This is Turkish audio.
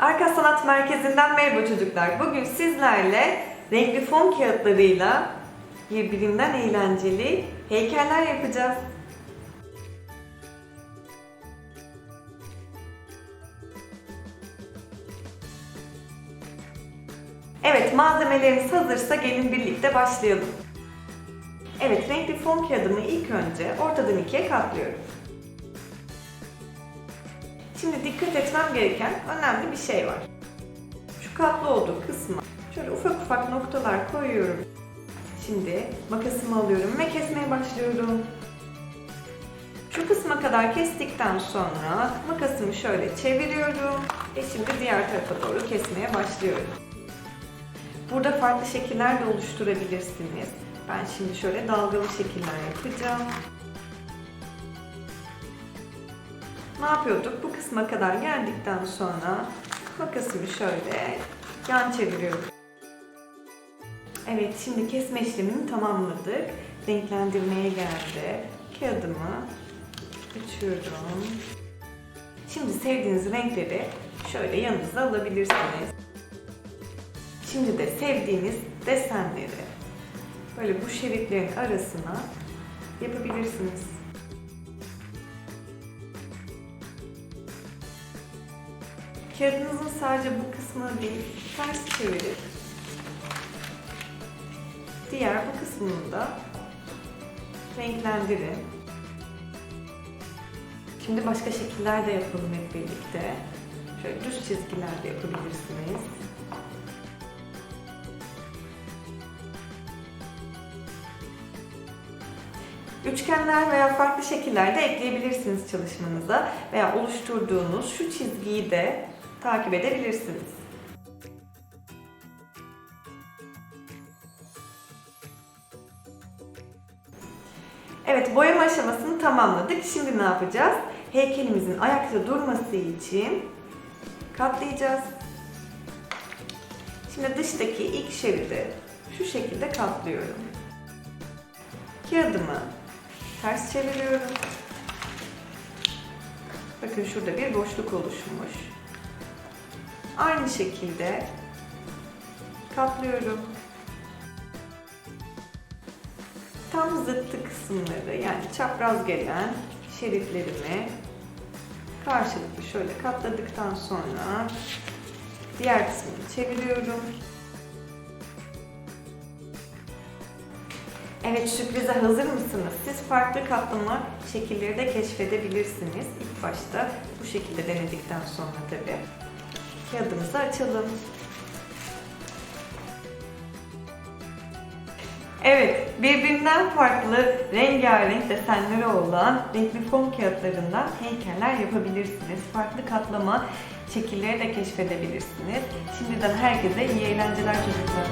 Arka Sanat Merkezi'nden merhaba çocuklar. Bugün sizlerle renkli fon kağıtlarıyla birbirinden eğlenceli heykeller yapacağız. Evet, malzemelerimiz hazırsa gelin birlikte başlayalım. Evet, renkli fon kağıdımı ilk önce ortadan ikiye katlıyorum. Şimdi dikkat etmem gereken önemli bir şey var. Şu katlı olduğu kısma şöyle ufak ufak noktalar koyuyorum. Şimdi makasımı alıyorum ve kesmeye başlıyorum. Şu kısma kadar kestikten sonra makasımı şöyle çeviriyorum ve şimdi diğer tarafa doğru kesmeye başlıyorum. Burada farklı şekiller de oluşturabilirsiniz. Ben şimdi şöyle dalgalı şekiller yapacağım. Ne yapıyorduk? Bu kısma kadar geldikten sonra makasımı şöyle yan çeviriyorum. Evet, şimdi kesme işlemini tamamladık. Renklendirmeye geldi. Kağıdımı açıyorum. Şimdi sevdiğiniz renkleri şöyle yanınıza alabilirsiniz. Şimdi de sevdiğiniz desenleri böyle bu şeritlerin arasına yapabilirsiniz. Kağıdınızın sadece bu kısmını değil, ters çevirip diğer bu kısmını da renklendirin. Şimdi başka şekiller de yapalım hep birlikte. Şöyle düz çizgiler de yapabilirsiniz. Üçgenler veya farklı şekiller de ekleyebilirsiniz çalışmanıza veya oluşturduğunuz şu çizgiyi de takip edebilirsiniz. Evet, boyama aşamasını tamamladık. Şimdi ne yapacağız? Heykelimizin ayakta durması için katlayacağız. Şimdi dıştaki ilk şeridi şu şekilde katlıyorum. Kağıdımı ters çeviriyorum. Bakın şurada bir boşluk oluşmuş. Aynı şekilde katlıyorum. Tam zıttı kısımları yani çapraz gelen şeritlerimi karşılıklı şöyle katladıktan sonra diğer kısmını çeviriyorum. Evet sürprize hazır mısınız? Siz farklı katlama şekilleri de keşfedebilirsiniz. İlk başta bu şekilde denedikten sonra tabii. Kağıdımızı açalım. Evet, birbirinden farklı rengarenk desenleri olan renkli fon kağıtlarından heykeller yapabilirsiniz. Farklı katlama şekilleri de keşfedebilirsiniz. Şimdiden herkese iyi eğlenceler çocuklar.